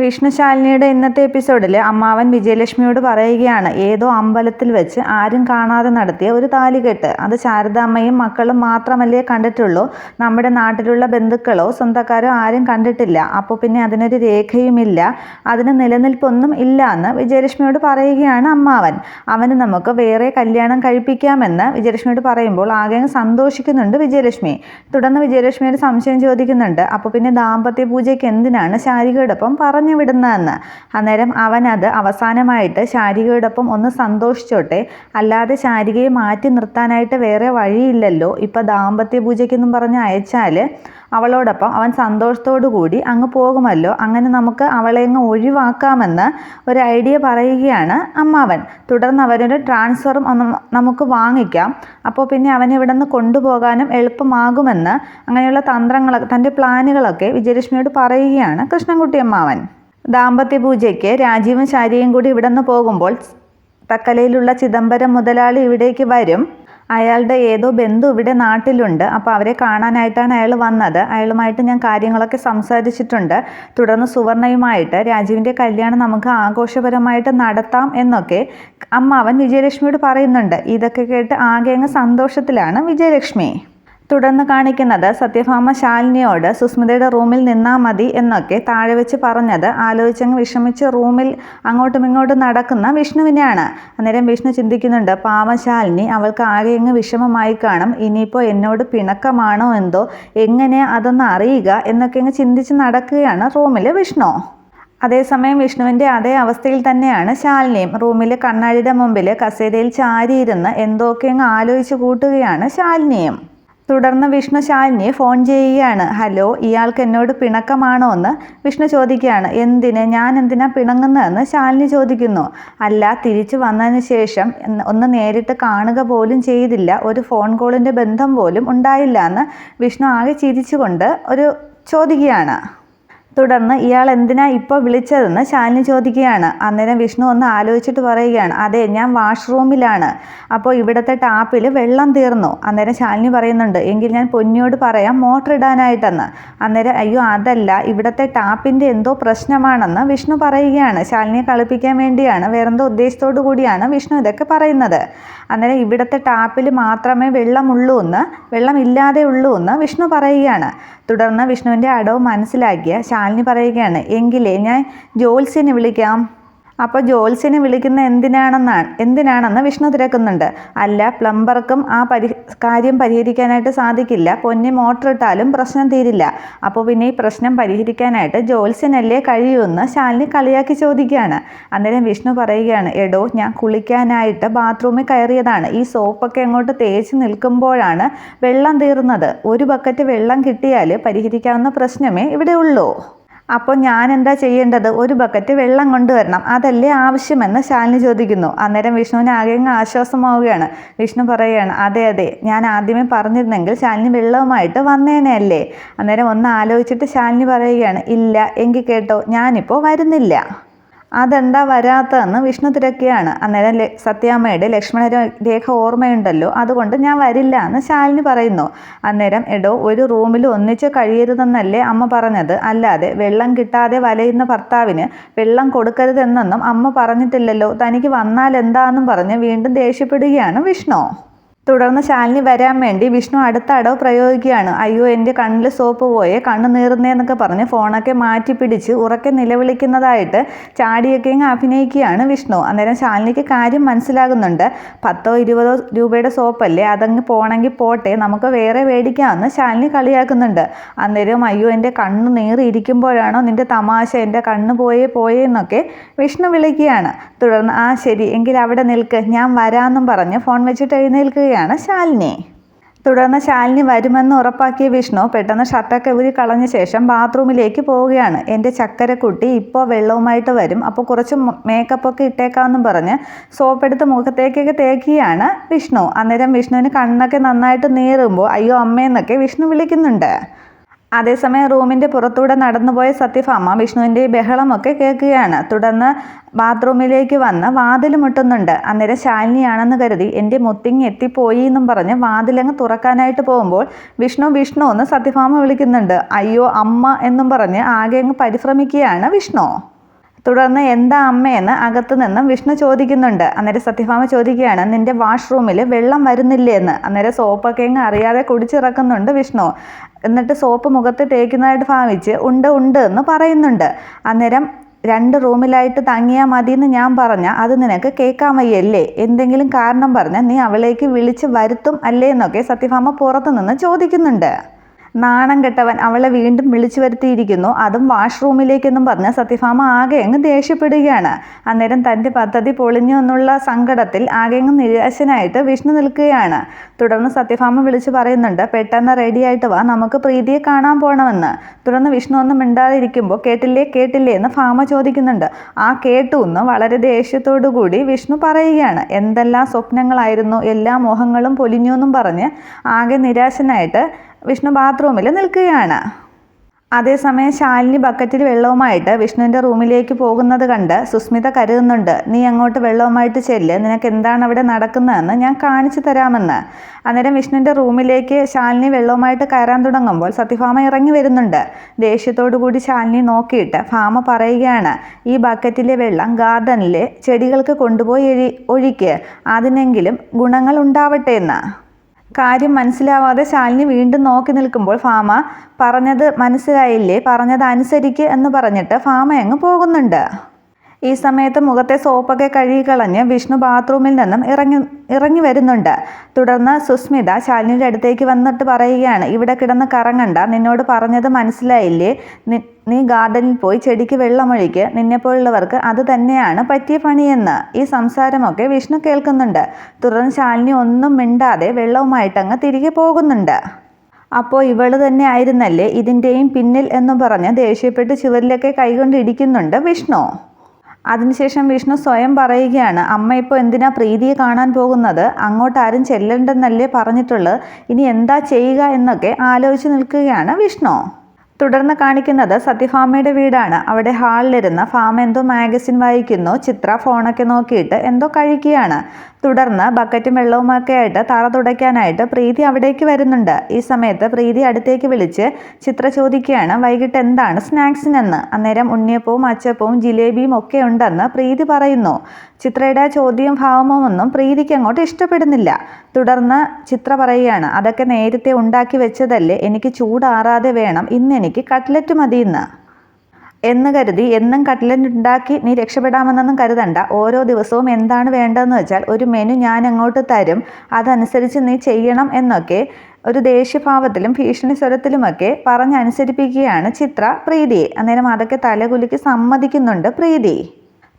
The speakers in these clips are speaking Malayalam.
വിഷ്ണുശാലിനിയുടെ ഇന്നത്തെ എപ്പിസോഡിൽ അമ്മാവൻ വിജയലക്ഷ്മിയോട് പറയുകയാണ് ഏതോ അമ്പലത്തിൽ വെച്ച് ആരും കാണാതെ നടത്തിയ ഒരു താലികെട്ട്. അത് ശാരദാമ്മയും മക്കളും മാത്രമല്ലേ കണ്ടിട്ടുള്ളൂ. നമ്മുടെ നാട്ടിലുള്ള ബന്ധുക്കളോ സ്വന്തക്കാരോ ആരും കണ്ടിട്ടില്ല. അപ്പോൾ പിന്നെ അതിനൊരു രേഖയുമില്ല. അതിന് നിലനിൽപ്പൊന്നും ഇല്ല എന്ന് വിജയലക്ഷ്മിയോട് പറയുകയാണ് അമ്മാവൻ. അവന് നമുക്ക് വേറെ കല്യാണം കഴിപ്പിക്കാമെന്ന് വിജയലക്ഷ്മിയോട് പറയുമ്പോൾ ആകെ സന്തോഷിക്കുന്നുണ്ട് വിജയലക്ഷ്മി. തുടർന്ന് വിജയലക്ഷ്മിയോട് സംശയം ചോദിക്കുന്നുണ്ട്. അപ്പോൾ പിന്നെ ദാമ്പത്യ പൂജയ്ക്ക് എന്തിനാണ് ശാരികയോടൊപ്പം പറഞ്ഞു വിടുന്നതെന്ന് അന്നേരം അവനത് അവസാനമായിട്ട് ശാരികയോടൊപ്പം ഒന്ന് സന്തോഷിച്ചോട്ടെ. അല്ലാതെ ശാരികയെ മാറ്റി നിർത്താനായിട്ട് വേറെ വഴിയില്ലല്ലോ. ഇപ്പം ദാമ്പത്യ പൂജയ്ക്കെന്നും പറഞ്ഞ് അയച്ചാൽ അവളോടൊപ്പം അവൻ സന്തോഷത്തോടു കൂടി അങ്ങ് പോകുമല്ലോ. അങ്ങനെ നമുക്ക് അവളെ അങ്ങ് ഒഴിവാക്കാമെന്ന് ഒരു ഐഡിയ പറയുകയാണ് അമ്മാവൻ. തുടർന്ന് അവനൊരു ട്രാൻസ്ഫറും നമുക്ക് വാങ്ങിക്കാം. അപ്പോൾ പിന്നെ അവനെ ഇവിടെ നിന്ന് കൊണ്ടുപോകാനും എളുപ്പമാകുമെന്ന് അങ്ങനെയുള്ള തന്ത്രങ്ങളൊക്കെ തന്റെ പ്ലാനുകളൊക്കെ വിജയലക്ഷ്മിയോട് പറയുകയാണ് കൃഷ്ണൻകുട്ടി അമ്മാവൻ. ദാമ്പത്യ പൂജയ്ക്ക് രാജീവും ശാരിയും കൂടി ഇവിടെ നിന്ന് പോകുമ്പോൾ തക്കലയിലുള്ള ചിദംബരം മുതലാളി ഇവിടേക്ക് വരും. അയാളുടെ ഏതോ ബന്ധു ഇവിടെ നാട്ടിലുണ്ട്. അപ്പോൾ അവരെ കാണാനായിട്ടാണ് അയാൾ വന്നത്. അയാളുമായിട്ട് ഞാൻ കാര്യങ്ങളൊക്കെ സംസാരിച്ചിട്ടുണ്ട്. തുടർന്ന് സുവർണയുമായിട്ട് രാജീവിന്റെ കല്യാണം നമുക്ക് ആഘോഷപരമായിട്ട് നടത്താം എന്നൊക്കെ അമ്മാവൻ വിജയലക്ഷ്മിയോട് പറയുന്നുണ്ട്. ഇതൊക്കെ കേട്ട് ആകെ അങ്ങ് സന്തോഷത്തിലാണ് വിജയലക്ഷ്മി. തുടർന്ന് കാണിക്കുന്നത് സത്യഭാമ ശാലിനിയോട് സുസ്മിതയുടെ റൂമിൽ നിന്നാൽ മതി എന്നൊക്കെ താഴെ വെച്ച് പറഞ്ഞത് ആലോചിച്ചങ്ങ് വിഷമിച്ച് റൂമിൽ അങ്ങോട്ടും ഇങ്ങോട്ടും നടക്കുന്ന വിഷ്ണുവിനെയാണ്. അന്നേരം വിഷ്ണു ചിന്തിക്കുന്നുണ്ട് പാവശാലിനി അവൾക്ക് ആകെ അങ്ങ് വിഷമമായി കാണും. ഇനിയിപ്പോൾ എന്നോട് പിണക്കമാണോ എന്തോ? എങ്ങനെ അതൊന്ന് അറിയുക? എന്നൊക്കെ അങ്ങ് ചിന്തിച്ച് നടക്കുകയാണ് റൂമിൽ വിഷ്ണു. അതേസമയം വിഷ്ണുവിന്റെ അതേ അവസ്ഥയിൽ തന്നെയാണ് ശാലിനിയും. റൂമിൽ കണ്ണാടിയുടെ മുമ്പിൽ കസേരയിൽ ചാരിയിരുന്ന് എന്തൊക്കെ അങ്ങ് ആലോചിച്ച് കൂട്ടുകയാണ് ശാലിനിയും. തുടർന്ന് വിഷ്ണു ശാലിനിയെ ഫോൺ ചെയ്യുകയാണ്. ഹലോ ഇയാൾക്ക് എന്നോട് പിണക്കമാണോ എന്ന് വിഷ്ണു ചോദിക്കുകയാണ്. എന്തിന്? ഞാൻ എന്തിനാ പിണങ്ങുന്നതെന്ന് ശാലിനി ചോദിക്കുന്നു. അല്ല തിരിച്ചു വന്നതിന് ശേഷം ഒന്ന് നേരിട്ട് കാണുക പോലും ചെയ്തില്ല. ഒരു ഫോൺ കോളിന്റെ ബന്ധം പോലും ഉണ്ടായില്ല എന്ന് വിഷ്ണു ആകെ ചിരിച്ചുകൊണ്ട് ഒരു ചോദിക്കുകയാണ്. തുടർന്ന് ഇയാൾ എന്തിനാ ഇപ്പോൾ വിളിച്ചതെന്ന് ശാലിനി ചോദിക്കുകയാണ്. അന്നേരം വിഷ്ണു ഒന്ന് ആലോചിച്ചിട്ട് പറയുകയാണ് അതെ ഞാൻ വാഷ്റൂമിലാണ്. അപ്പോൾ ഇവിടുത്തെ ടാപ്പിൽ വെള്ളം തീർന്നു. അന്നേരം ശാലിനി പറയുന്നുണ്ട് എങ്കിൽ ഞാൻ പൊന്നിയോട് പറയാം മോട്ടർ ഇടാനായിട്ടെന്ന് അന്നേരം അയ്യോ അതല്ല ഇവിടുത്തെ ടാപ്പിന്റെ എന്തോ പ്രശ്നമാണെന്ന് വിഷ്ണു പറയുകയാണ്. ശാലിനിയെ കളിപ്പിക്കാൻ വേണ്ടിയാണ് വേറെന്തോ ഉദ്ദേശത്തോടു കൂടിയാണ് വിഷ്ണു ഇതൊക്കെ പറയുന്നത്. അന്നേരം ഇവിടുത്തെ ടാപ്പിൽ മാത്രമേ വെള്ളമുള്ളൂ എന്ന് വെള്ളമില്ലാതെ ഉള്ളൂ എന്ന് വിഷ്ണു പറയുകയാണ്. തുടർന്ന് വിഷ്ണുവിന്റെ അടവ് മനസ്സിലാക്കിയ ശാലിനി പറയുകയാണ് എങ്കിലേ ഞാൻ ജോത്സ്യനെ വിളിക്കാം. അപ്പോൾ ജോത്സ്യനെ വിളിക്കുന്ന എന്തിനാണെന്നാണ് എന്തിനാണെന്ന് വിഷ്ണു തിരക്കുന്നുണ്ട്. അല്ല പ്ലംബർക്കും ആ പരി കാര്യം പരിഹരിക്കാനായിട്ട് സാധിക്കില്ല. പൊന്നി മോട്ടർ ഇട്ടാലും പ്രശ്നം തീരില്ല. അപ്പോൾ പിന്നെ ഈ പ്രശ്നം പരിഹരിക്കാനായിട്ട് ജോത്സ്യനല്ലേ കഴിയുമെന്ന് ശാലിനി കളിയാക്കി ചോദിക്കുകയാണ്. അന്നേരം വിഷ്ണു പറയുകയാണ് എടോ ഞാൻ കുളിക്കാനായിട്ട് ബാത്റൂമിൽ കയറിയതാണ്. ഈ സോപ്പൊക്കെ അങ്ങോട്ട് തേച്ച് നിൽക്കുമ്പോഴാണ് വെള്ളം തീർന്നത്. ഒരു ബക്കറ്റ് വെള്ളം കിട്ടിയാൽ പരിഹരിക്കാവുന്ന പ്രശ്നമേ ഇവിടെ ഉള്ളൂ. അപ്പോൾ ഞാൻ എന്താ ചെയ്യേണ്ടത്? ഒരു ബക്കറ്റ് വെള്ളം കൊണ്ടുവരണം. അതല്ലേ ആവശ്യമെന്ന് ശാലിനി ചോദിക്കുന്നു. അന്നേരം വിഷ്ണുവിന് ആകെങ്ങ് ആശ്വാസമാവുകയാണ്. വിഷ്ണു പറയുകയാണ് അതെ അതെ. ഞാൻ ആദ്യമേ പറഞ്ഞിരുന്നെങ്കിൽ ശാലിനി വെള്ളവുമായിട്ട് വന്നേനെയല്ലേ അന്നേരം ഒന്ന് ആലോചിച്ചിട്ട് ശാലിനി പറയുകയാണ് ഇല്ല എങ്കിൽ കേട്ടോ ഞാനിപ്പോൾ വരുന്നില്ല. അതെന്താ വരാത്തതെന്ന് വിഷ്ണു തിരക്കുകയാണ് അന്നേരം സത്യാമ്മയുടെ ലക്ഷ്മണ രേഖ ഓർമ്മയുണ്ടല്ലോ. അതുകൊണ്ട് ഞാൻ വരില്ല എന്ന് ശാലിനി പറയുന്നു. അന്നേരം എടോ ഒരു റൂമിൽ ഒന്നിച്ച് കഴിയരുതെന്നല്ലേ അമ്മ പറഞ്ഞത്. അല്ലാതെ വെള്ളം കിട്ടാതെ വലയുന്ന ഭർത്താവിന് വെള്ളം കൊടുക്കരുതെന്നൊന്നും അമ്മ പറഞ്ഞിട്ടില്ലല്ലോ. തനിക്ക് വന്നാൽ എന്താണെന്നും പറഞ്ഞ് വീണ്ടും ദേഷ്യപ്പെടുകയാണ് വിഷ്ണു. തുടർന്ന് ശാലിനി വരാൻ വേണ്ടി വിഷ്ണു അടുത്ത അടവ് പ്രയോഗിക്കുകയാണ്. അയ്യോ എന്റെ കണ്ണിൽ സോപ്പ് പോയെ കണ്ണ് നീറുന്നേന്നൊക്കെ പറഞ്ഞ് ഫോണൊക്കെ മാറ്റി പിടിച്ച് ഉറക്കെ നിലവിളിക്കുന്നതായിട്ട് ചാടിയൊക്കെ അഭിനയിക്കുകയാണ് വിഷ്ണു. അന്നേരം ശാലിനിക്ക് കാര്യം മനസ്സിലാകുന്നുണ്ട്. പത്തോ ഇരുപതോ രൂപയുടെ സോപ്പല്ലേ അതങ്ങ് പോണെങ്കിൽ പോട്ടെ നമുക്ക് വേറെ മേടിക്കാമെന്ന് ശാലിനി കളിയാക്കുന്നുണ്ട്. അന്നേരം അയ്യോ എന്റെ കണ്ണ് നീറിയിരിക്കുമ്പോഴാണോ നിന്റെ തമാശ എന്റെ കണ്ണ് പോയേ പോയേ എന്നൊക്കെ വിഷ്ണു വിളിക്കുകയാണ്. തുടർന്ന് ആ ശരി എങ്കിൽ അവിടെ നിൽക്ക് ഞാൻ വരാമെന്നും പറഞ്ഞ് ഫോൺ വെച്ചിട്ട് എഴുന്നേൽക്കുകയാണ് ശാലിനി. തുടർന്ന് ശാലിനി വരുമെന്ന് ഉറപ്പാക്കിയ വിഷ്ണു പെട്ടെന്ന് ഷർട്ടൊക്കെ ഊരി കളഞ്ഞ ശേഷം ബാത്റൂമിലേക്ക് പോവുകയാണ്. എന്റെ ചക്കരക്കുട്ടി ഇപ്പോൾ വെള്ളവുമായിട്ട് വരും. അപ്പോൾ കുറച്ച് മേക്കപ്പൊക്കെ ഇട്ടേക്കാമെന്നും പറഞ്ഞ് സോപ്പെടുത്ത് മുഖത്തേക്കൊക്കെ തേക്കുകയാണ് വിഷ്ണു. അന്നേരം വിഷ്ണുവിന് കണ്ണൊക്കെ നന്നായിട്ട് നീറുമ്പോൾ അയ്യോ അമ്മയെന്നൊക്കെ വിഷ്ണു വിളിക്കുന്നുണ്ട്. അതേസമയം റൂമിന്റെ പുറത്തൂടെ നടന്നുപോയ സത്യഭാമ വിഷ്ണുവിന്റെ ബഹളമൊക്കെ കേൾക്കുകയാണ്. തുടർന്ന് ബാത്റൂമിലേക്ക് വന്ന് വാതിൽ മുട്ടുന്നുണ്ട്. അന്നേരം ശാലിനിയാണെന്ന് കരുതി എന്റെ മുത്തിങ് എത്തിപ്പോയി എന്നും പറഞ്ഞ് വാതിലങ്ങ് തുറക്കാനായിട്ട് പോകുമ്പോൾ വിഷ്ണു വിഷ്ണു എന്ന് സത്യഭാമ വിളിക്കുന്നുണ്ട്. അയ്യോ അമ്മ എന്നും പറഞ്ഞ് ആകെ അങ്ങ് പരിശ്രമിക്കുകയാണ് വിഷ്ണു. തുടർന്ന് എന്താ അമ്മയെന്ന് അകത്തു നിന്നും വിഷ്ണു ചോദിക്കുന്നുണ്ട്. അന്നേരം സത്യഭാമ ചോദിക്കുകയാണ് നിന്റെ വാഷ്റൂമിൽ വെള്ളം വരുന്നില്ലേ എന്ന്? അന്നേരം സോപ്പൊക്കെ അങ്ങ് അറിയാതെ കുടിച്ചിറക്കുന്നുണ്ട് വിഷ്ണു. എന്നിട്ട് സോപ്പ് മുഖത്ത് തേക്കുന്നതായിട്ട് ഭാവിച്ച് ഉണ്ട് ഉണ്ട് എന്ന് പറയുന്നുണ്ട്. അന്നേരം രണ്ട് റൂമിലായിട്ട് തങ്ങിയാൽ മതി എന്ന് ഞാൻ പറഞ്ഞ അത് നിനക്ക് കേൾക്കാൻ വയ്യല്ലേ? എന്തെങ്കിലും കാരണം പറഞ്ഞാൽ നീ അവളേക്ക് വിളിച്ച് വരുത്തും അല്ലേ? എന്നൊക്കെ സത്യഭാമ പുറത്തുനിന്ന് ചോദിക്കുന്നുണ്ട്. നാണം കെട്ടവൻ അവളെ വീണ്ടും വിളിച്ചു വരുത്തിയിരിക്കുന്നു. അതും വാഷ്റൂമിലേക്കെന്നും പറഞ്ഞ് സത്യഭാമ ആകെ അങ്ങ് ദേഷ്യപ്പെടുകയാണ്. അന്നേരം തന്റെ പദ്ധതി പൊളിഞ്ഞു എന്നുള്ള സങ്കടത്തിൽ ആകെ അങ്ങ് നിരാശനായിട്ട് വിഷ്ണു നിൽക്കുകയാണ്. തുടർന്ന് സത്യഭാമ വിളിച്ചു പറയുന്നുണ്ട് പെട്ടെന്ന് റെഡിയായിട്ട് വാ നമുക്ക് പ്രീതിയെ കാണാൻ പോകണമെന്ന് തുടർന്ന് വിഷ്ണു ഒന്നും മിണ്ടാതിരിക്കുമ്പോൾ കേട്ടില്ലേ കേട്ടില്ലേ എന്ന് ഭാമ ചോദിക്കുന്നുണ്ട്. ആ കേട്ടു എന്ന് വളരെ ദേഷ്യത്തോടു കൂടി വിഷ്ണു പറയുകയാണ് എന്തെല്ലാം സ്വപ്നങ്ങളായിരുന്നു എല്ലാ മോഹങ്ങളും പൊലിഞ്ഞു എന്നും പറഞ്ഞ് ആകെ നിരാശനായിട്ട് വിഷ്ണു ബാത്റൂമിൽ നിൽക്കുകയാണ്. അതേസമയം ശാലിനി ബക്കറ്റിൽ വെള്ളവുമായിട്ട് വിഷ്ണുവിന്റെ റൂമിലേക്ക് പോകുന്നത് കണ്ട് സുസ്മിത കരുതുന്നുണ്ട് നീ അങ്ങോട്ട് വെള്ളവുമായിട്ട് ചെല്ല് നിനക്ക് എന്താണ് അവിടെ നടക്കുന്നതെന്ന് ഞാൻ കാണിച്ചു തരാമെന്ന്. അന്നേരം വിഷ്ണുവിന്റെ റൂമിലേക്ക് ശാലിനി വെള്ളവുമായിട്ട് കയറാൻ തുടങ്ങുമ്പോൾ സത്യഭാമ ഇറങ്ങി വരുന്നുണ്ട്. ദേഷ്യത്തോടു കൂടി ശാലിനി നോക്കിയിട്ട് ഭാമ പറയുകയാണ് ഈ ബക്കറ്റിലെ വെള്ളം ഗാർഡനിലെ ചെടികൾക്ക് കൊണ്ടുപോയി ഒഴി ഒഴിക്ക്. അതിനെങ്കിലും ഗുണങ്ങൾ ഉണ്ടാവട്ടെ എന്ന്. കാര്യം മനസ്സിലാവാതെ ശാലിനി വീണ്ടും നോക്കി നിൽക്കുമ്പോൾ ഫാമ പറഞ്ഞത് മനസ്സിലായില്ലേ? പറഞ്ഞത് അനുസരിക്ക് എന്ന് പറഞ്ഞിട്ട് ഫാമ അങ്ങ് പോകുന്നുണ്ട്. ഈ സമയത്ത് മുഖത്തെ സോപ്പൊക്കെ കഴുകിക്കളഞ്ഞ് വിഷ്ണു ബാത്റൂമിൽ നിന്നും ഇറങ്ങി ഇറങ്ങി വരുന്നുണ്ട്. തുടർന്ന് സുസ്മിത ശാലിനിയുടെ അടുത്തേക്ക് വന്നിട്ട് പറയുകയാണ് ഇവിടെ കിടന്ന് കറങ്ങണ്ട. നിന്നോട് പറഞ്ഞത് മനസ്സിലായില്ലേ? നീ ഗാർഡനിൽ പോയി ചെടിക്ക് വെള്ളമൊഴിക്ക്. നിന്നെപ്പോലുള്ളവർക്ക് അത് തന്നെയാണ് പറ്റിയ പണിയെന്ന്. ഈ സംസാരമൊക്കെ വിഷ്ണു കേൾക്കുന്നുണ്ട്. തുടർന്ന് ശാലിനി ഒന്നും മിണ്ടാതെ വെള്ളവുമായിട്ടങ്ങ് തിരികെ പോകുന്നുണ്ട്. അപ്പോൾ ഇവൾ തന്നെ ആയിരുന്നല്ലേ ഇതിന്റെയും പിന്നിൽ? എന്ന് പറഞ്ഞ് ദേഷ്യപ്പെട്ട് ചുവരിലൊക്കെ കൈകൊണ്ട് ഇടിക്കുന്നുണ്ട് വിഷ്ണു. അതിനുശേഷം വിഷ്ണു സ്വയം പറയുകയാണ് അമ്മ ഇപ്പോൾ എന്തിനാ പ്രീതിയെ കാണാൻ പോകുന്നത്? അങ്ങോട്ട് ആരും ചെല്ലണ്ടെന്നല്ലേ പറഞ്ഞിട്ടുള്ളത് ഇനി എന്താ ചെയ്യുക എന്നൊക്കെ ആലോചിച്ച് നിൽക്കുകയാണ് വിഷ്ണു. തുടർന്ന് കാണിക്കുന്നത് സത്യഭാമയുടെ വീടാണ്. അവിടെ ഹാളിലിരുന്ന് ഫാമ എന്തോ മാഗസിൻ വായിക്കുന്നു ചിത്ര ഫോണൊക്കെ നോക്കിയിട്ട് എന്തോ കഴിക്കുകയാണ്. തുടർന്ന് ബക്കറ്റും വെള്ളവുമൊക്കെ ആയിട്ട് തറ തുടയ്ക്കാനായിട്ട് പ്രീതി അവിടേക്ക് വരുന്നുണ്ട്. ഈ സമയത്ത് പ്രീതി അടുത്തേക്ക് വിളിച്ച് ചിത്ര ചോദിക്കുകയാണ് വൈകിട്ട് എന്താണ് സ്നാക്സിനെന്ന്? അന്നേരം ഉണ്ണിയപ്പവും അച്ചപ്പവും ജിലേബിയും ഒക്കെ ഉണ്ടെന്ന് പ്രീതി പറയുന്നു. ചിത്രയുടെ ചോദ്യം ഭാവമോ ഒന്നും പ്രീതിക്ക് അങ്ങോട്ട് ഇഷ്ടപ്പെടുന്നില്ല. തുടർന്ന് ചിത്ര പറയുകയാണ് അതൊക്കെ നേരത്തെ ഉണ്ടാക്കി വെച്ചതല്ലേ എനിക്ക് ചൂടാറാതെ വേണം ഇന്ന് എനിക്ക് കട്ട്ലറ്റ് മതിയെന്ന്. എന്ന് കരുതി എന്നും കട്ട്ലറ്റ് ഉണ്ടാക്കി നീ രക്ഷപ്പെടാമെന്നൊന്നും കരുതണ്ട. ഓരോ ദിവസവും എന്താണ് വേണ്ടതെന്ന് വെച്ചാൽ ഒരു മെനു ഞാൻ അങ്ങോട്ട് തരും. അതനുസരിച്ച് നീ ചെയ്യണം എന്നൊക്കെ ഒരു ദേഷ്യഭാവത്തിലും ഭീഷണി സ്വരത്തിലുമൊക്കെ പറഞ്ഞനുസരിപ്പിക്കുകയാണ് ചിത്ര പ്രീതിയെ അന്നേരം അതൊക്കെ തലകുലുക്കി സമ്മതിക്കുന്നുണ്ട് പ്രീതി.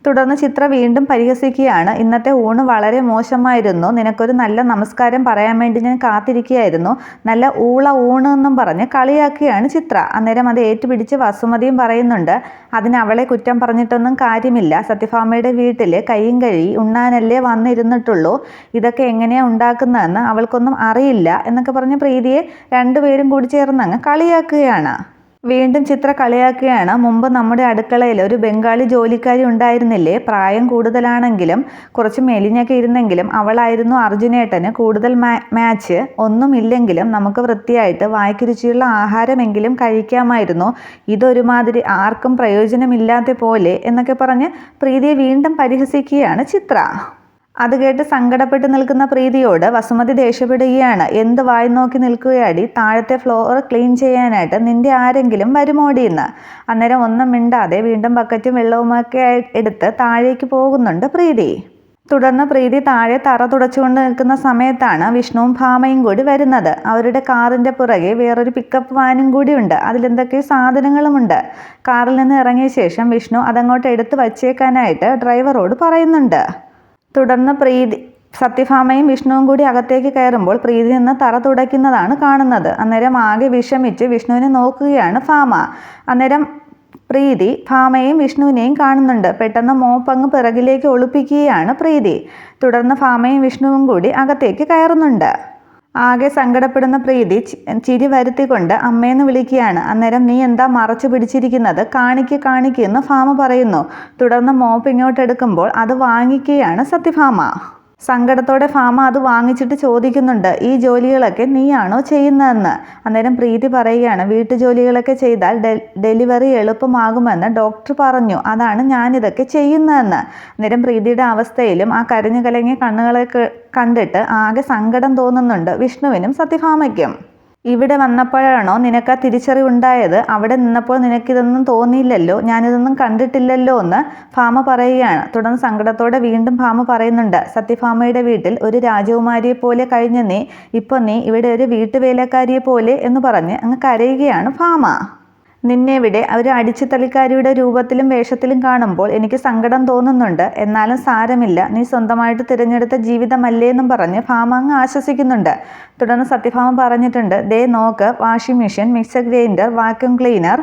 തുടർന്ന് ചിത്ര വീണ്ടും പരിഹസിക്കുകയാണ്. ഇന്നത്തെ ഊണ് വളരെ മോശമായിരുന്നു. നിനക്കൊരു നല്ല നമസ്കാരം പറയാൻ വേണ്ടി ഞാൻ കാത്തിരിക്കുകയായിരുന്നു. നല്ല ഊള ഊണ് എന്നും പറഞ്ഞ് കളിയാക്കുകയാണ് ചിത്ര. അന്നേരം അത് ഏറ്റുപിടിച്ച് വസുമതിയും പറയുന്നുണ്ട് അതിന് അവളെ കുറ്റം പറഞ്ഞിട്ടൊന്നും കാര്യമില്ല. സത്യഭാമയുടെ വീട്ടിൽ കൈയും കഴി ഉണ്ണാനല്ലേ വന്നിരുന്നിട്ടുള്ളൂ. ഇതൊക്കെ എങ്ങനെയാണ് ഉണ്ടാക്കുന്നതെന്ന് അവൾക്കൊന്നും അറിയില്ല എന്നൊക്കെ പറഞ്ഞ് പ്രീതിയെ രണ്ടുപേരും കൂടി ചേർന്ന് അങ്ങ് കളിയാക്കുകയാണ്. വീണ്ടും ചിത്ര കളിയാക്കുകയാണ് മുമ്പ് നമ്മുടെ അടുക്കളയിൽ ഒരു ബംഗാളി ജോലിക്കാരി ഉണ്ടായിരുന്നില്ലേ? പ്രായം കൂടുതലാണെങ്കിലും കുറച്ച് മെലിഞ്ഞൊക്കെ ഇരുന്നെങ്കിലും അവളായിരുന്നു അർജുനേട്ടന് കൂടുതൽ മാച്ച്. ഒന്നുമില്ലെങ്കിലും നമുക്ക് വൃത്തിയായിട്ട് വായ്ക്ക് രുചിയുള്ള ആഹാരമെങ്കിലും കഴിക്കാമായിരുന്നു. ഇതൊരുമാതിരി ആർക്കും പ്രയോജനമില്ലാത്ത പോലെ എന്നൊക്കെ പറഞ്ഞ് പ്രീതിയെ വീണ്ടും പരിഹസിക്കുകയാണ് ചിത്ര. അത് കേട്ട് സങ്കടപ്പെട്ട് നിൽക്കുന്ന പ്രീതിയോട് വസുമതി ദേഷ്യപ്പെടുകയാണ്. എന്ത് വായി നോക്കി നിൽക്കുകയാടി? താഴത്തെ ഫ്ലോർ ക്ലീൻ ചെയ്യാനായിട്ട് നിന്റെ ആരെങ്കിലും വരുമോടി എന്ന് അന്നേരം ഒന്നും മിണ്ടാതെ വീണ്ടും ബക്കറ്റും വെള്ളവുമൊക്കെ എടുത്ത് താഴേക്ക് പോകുന്നുണ്ട് പ്രീതി. തുടർന്ന് പ്രീതി താഴെ തറ തുടച്ചുകൊണ്ട് നിൽക്കുന്ന സമയത്താണ് വിഷ്ണുവും ഭാമയും കൂടി വരുന്നത്. അവരുടെ കാറിന്റെ പുറകെ വേറൊരു പിക്കപ്പ് വാനും കൂടിയുണ്ട് അതിലെന്തൊക്കെ സാധനങ്ങളുമുണ്ട്? കാറിൽ നിന്ന് ഇറങ്ങിയ ശേഷം വിഷ്ണു അതങ്ങോട്ട് എടുത്ത് വച്ചേക്കാനായിട്ട് ഡ്രൈവറോട് പറയുന്നുണ്ട്. തുടർന്ന് പ്രീതി സത്യഭാമയും വിഷ്ണുവും കൂടി അകത്തേക്ക് കയറുമ്പോൾ പ്രീതി നിന്ന് തറ തുടയ്ക്കുന്നതാണ് കാണുന്നത്. അന്നേരം ആകെ വിഷമിച്ച് വിഷ്ണുവിനെ നോക്കുകയാണ് ഭാമ. അന്നേരം പ്രീതി ഭാമയും വിഷ്ണുവിനെയും കാണുന്നുണ്ട്. പെട്ടെന്ന് മോപ്പങ്ങ് പിറകിലേക്ക് ഒളിപ്പിക്കുകയാണ് പ്രീതി. തുടർന്ന് ഭാമയും വിഷ്ണുവും കൂടി അകത്തേക്ക് കയറുന്നുണ്ട്. ആകെ സങ്കടപ്പെടുന്ന പ്രീതി ചിരി വരുത്തിക്കൊണ്ട് അമ്മയെന്ന് വിളിക്കുകയാണ്. അന്നേരം നീ എന്താ മറച്ചു പിടിച്ചിരിക്കുന്നത്? കാണിക്ക് കാണിക്ക് എന്ന് ഫാമ പറയുന്നു. തുടർന്ന് മോപ്പ് ഇങ്ങോട്ടെടുക്കുമ്പോൾ അത് വാങ്ങിക്കുകയാണ് സത്യഭാമ സങ്കടത്തോടെ ഫാമ അത് വാങ്ങിച്ചിട്ട് ചോദിക്കുന്നുണ്ട് ഈ ജോലികളൊക്കെ നീയാണോ ചെയ്യുന്നതെന്ന്? അന്നേരം പ്രീതി പറയുകയാണ് വീട്ടുജോലികളൊക്കെ ചെയ്താൽ ഡെ- ഡെലിവറി എളുപ്പമാകുമെന്ന് ഡോക്ടർ പറഞ്ഞു. അതാണ് ഞാനിതൊക്കെ ചെയ്യുന്നതെന്ന്. അന്നേരം പ്രീതിയുടെ അവസ്ഥയിലും ആ കരഞ്ഞു കലങ്ങിയ കണ്ണുകളൊക്കെ കണ്ടിട്ട് ആകെ സങ്കടം തോന്നുന്നുണ്ട് വിഷ്ണുവിനും സത്യഭാമയ്ക്കും ഇവിടെ വന്നപ്പോഴാണോ നിനക്ക് ആ തിരിച്ചറിവുണ്ടായത്? അവിടെ നിന്നപ്പോൾ നിനക്കിതൊന്നും തോന്നിയില്ലല്ലോ? ഞാനിതൊന്നും കണ്ടിട്ടില്ലല്ലോ എന്ന് ഫാമ പറയുകയാണ്. തുടർന്ന് സങ്കടത്തോടെ വീണ്ടും ഫാമ പറയുന്നുണ്ട്. സത്യഭാമയുടെ വീട്ടിൽ ഒരു രാജകുമാരിയെ പോലെ കഴിഞ്ഞ നീ ഇപ്പൊ നീ ഇവിടെ ഒരു വീട്ടുവേലക്കാരിയെ പോലെ എന്ന് പറഞ്ഞ് അങ്ങ് കരയുകയാണ് ഭാമ. നിന്നെ ഇവിടെ ഒരു അടിച്ചുതളിക്കാരിയുടെ രൂപത്തിലും വേഷത്തിലും കാണുമ്പോൾ എനിക്ക് സങ്കടം തോന്നുന്നുണ്ട്. എന്നാലും സാരമില്ല. നീ സ്വന്തമായിട്ട് തിരഞ്ഞെടുത്ത ജീവിതമല്ലേ എന്നും പറഞ്ഞ് ഭാമ അങ്ങ് ആശ്വസിക്കുന്നുണ്ട്. തുടർന്ന് സത്യഭാമ പറഞ്ഞിട്ടുണ്ട് ദേ നോക്ക് washing machine mixer grinder vacuum cleaner.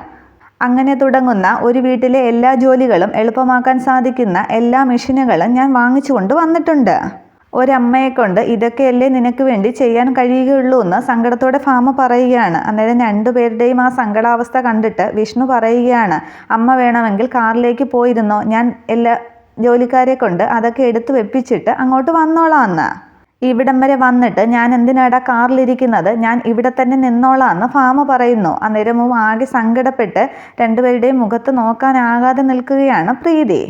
അങ്ങനെ തുടങ്ങുന്ന ഒരു വീട്ടിലെ എല്ലാ ജോലികളും എളുപ്പമാക്കാൻ സാധിക്കുന്ന എല്ലാ മെഷീനുകളും ഞാൻ വാങ്ങിച്ചു കൊണ്ട് വന്നിട്ടുണ്ട്. ഒരമ്മയെ കൊണ്ട് ഇതൊക്കെയല്ലേ നിനക്ക് വേണ്ടി ചെയ്യാൻ കഴിയുകയുള്ളൂ എന്ന് സങ്കടത്തോടെ ഫാമ പറയുകയാണ്. അന്നേരം രണ്ടുപേരുടെയും ആ സങ്കടാവസ്ഥ കണ്ടിട്ട് വിഷ്ണു പറയുകയാണ് അമ്മ വേണമെങ്കിൽ കാറിലേക്ക് പോയിരുന്നോ? ഞാൻ എല്ലാ ജോലിക്കാരെ കൊണ്ട് അതൊക്കെ എടുത്തു വെപ്പിച്ചിട്ട് അങ്ങോട്ട് വന്നോളാം എന്ന്. ഇവിടം വരെ വന്നിട്ട് ഞാൻ എന്തിനാടാ കാറിലിരിക്കുന്നത്? ഞാൻ ഇവിടെ തന്നെ നിന്നോളാം എന്ന് ഫാമ പറയുന്നു. അന്നേരവും ആകെ സങ്കടപ്പെട്ട് രണ്ടുപേരുടെയും മുഖത്ത് നോക്കാനാകാതെ നിൽക്കുകയാണ് പ്രീതി.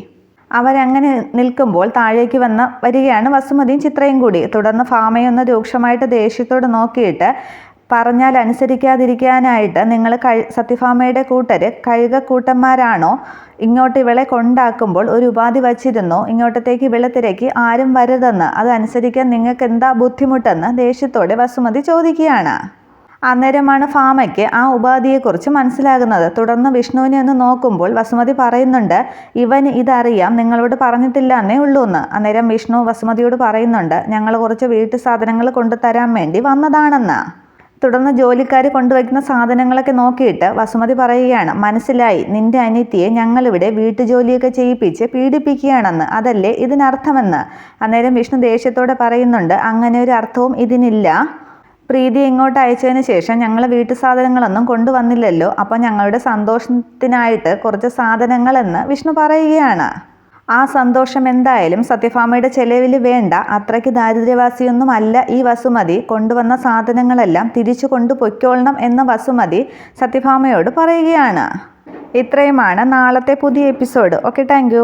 അവരങ്ങനെ നിൽക്കുമ്പോൾ താഴേക്ക് വന്ന വരികയാണ്. വസുമതിയും ചിത്രയും കൂടി. തുടർന്ന് ഫാമയൊന്ന് രൂക്ഷമായിട്ട് ദേഷ്യത്തോട് നോക്കിയിട്ട് പറഞ്ഞാൽ അനുസരിക്കാതിരിക്കാനായിട്ട് നിങ്ങൾ കഴി സത്യഭാമയുടെ കൂട്ടര് കഴുകക്കൂട്ടന്മാരാണോ ഇങ്ങോട്ട് ഇവളെ കൊണ്ടാക്കുമ്പോൾ ഒരു ഉപാധി വച്ചിരുന്നു. ഇങ്ങോട്ടത്തേക്ക് ഇവളെ തിരക്കി ആരും വരരുതെന്ന്. അത് അനുസരിക്കാൻ നിങ്ങൾക്ക് എന്താ ബുദ്ധിമുട്ടെന്ന് ദേഷ്യത്തോടെ വസുമതി ചോദിക്കുകയാണ്. അന്നേരമാണ് ഫാമയ്ക്ക് ആ ഉപാധിയെക്കുറിച്ച് മനസ്സിലാകുന്നത്. തുടർന്ന് വിഷ്ണുവിനെ ഒന്ന് നോക്കുമ്പോൾ വസുമതി പറയുന്നുണ്ട് ഇവൻ ഇതറിയാം നിങ്ങളോട് പറഞ്ഞിട്ടില്ല എന്നേ ഉള്ളൂ എന്ന്. അന്നേരം വിഷ്ണു വസുമതിയോട് പറയുന്നുണ്ട് ഞങ്ങൾ കുറച്ച് വീട്ടു സാധനങ്ങൾ കൊണ്ടുതരാൻ വേണ്ടി വന്നതാണെന്ന്. തുടർന്ന് ജോലിക്കാർ കൊണ്ടുവയ്ക്കുന്ന സാധനങ്ങളൊക്കെ നോക്കിയിട്ട് വസുമതി പറയുകയാണ് മനസ്സിലായി നിന്റെ അനിത്യയെ ഞങ്ങളിവിടെ വീട്ടുജോലിയൊക്കെ ചെയ്യിപ്പിച്ച് പീഡിപ്പിക്കുകയാണെന്ന്. അതല്ലേ ഇതിനർത്ഥമെന്ന്. അന്നേരം വിഷ്ണു ദേഷ്യത്തോടെ പറയുന്നുണ്ട് അങ്ങനെ ഒരു അർത്ഥവും ഇതിനില്ല. പ്രീതി ഇങ്ങോട്ട് അയച്ചതിന് ശേഷം ഞങ്ങൾ വീട്ടു സാധനങ്ങളൊന്നും കൊണ്ടുവന്നില്ലല്ലോ. അപ്പോൾ ഞങ്ങളുടെ സന്തോഷത്തിനായിട്ട് കുറച്ച് സാധനങ്ങളെന്ന് വിഷ്ണു പറയുകയാണ്. ആ സന്തോഷം എന്തായാലും സത്യഭാമയുടെ ചെലവിൽ വേണ്ട. അത്രയ്ക്ക് ദാരിദ്ര്യവാസിയൊന്നും അല്ല ഈ വസുമതി കൊണ്ടുവന്ന സാധനങ്ങളെല്ലാം തിരിച്ചു കൊണ്ടുപൊയ്ക്കോളണം എന്ന വസുമതി സത്യഭാമയോട് പറയുകയാണ്. ഇത്രയുമാണ് നാളത്തെ പുതിയ എപ്പിസോഡ്. Okay thank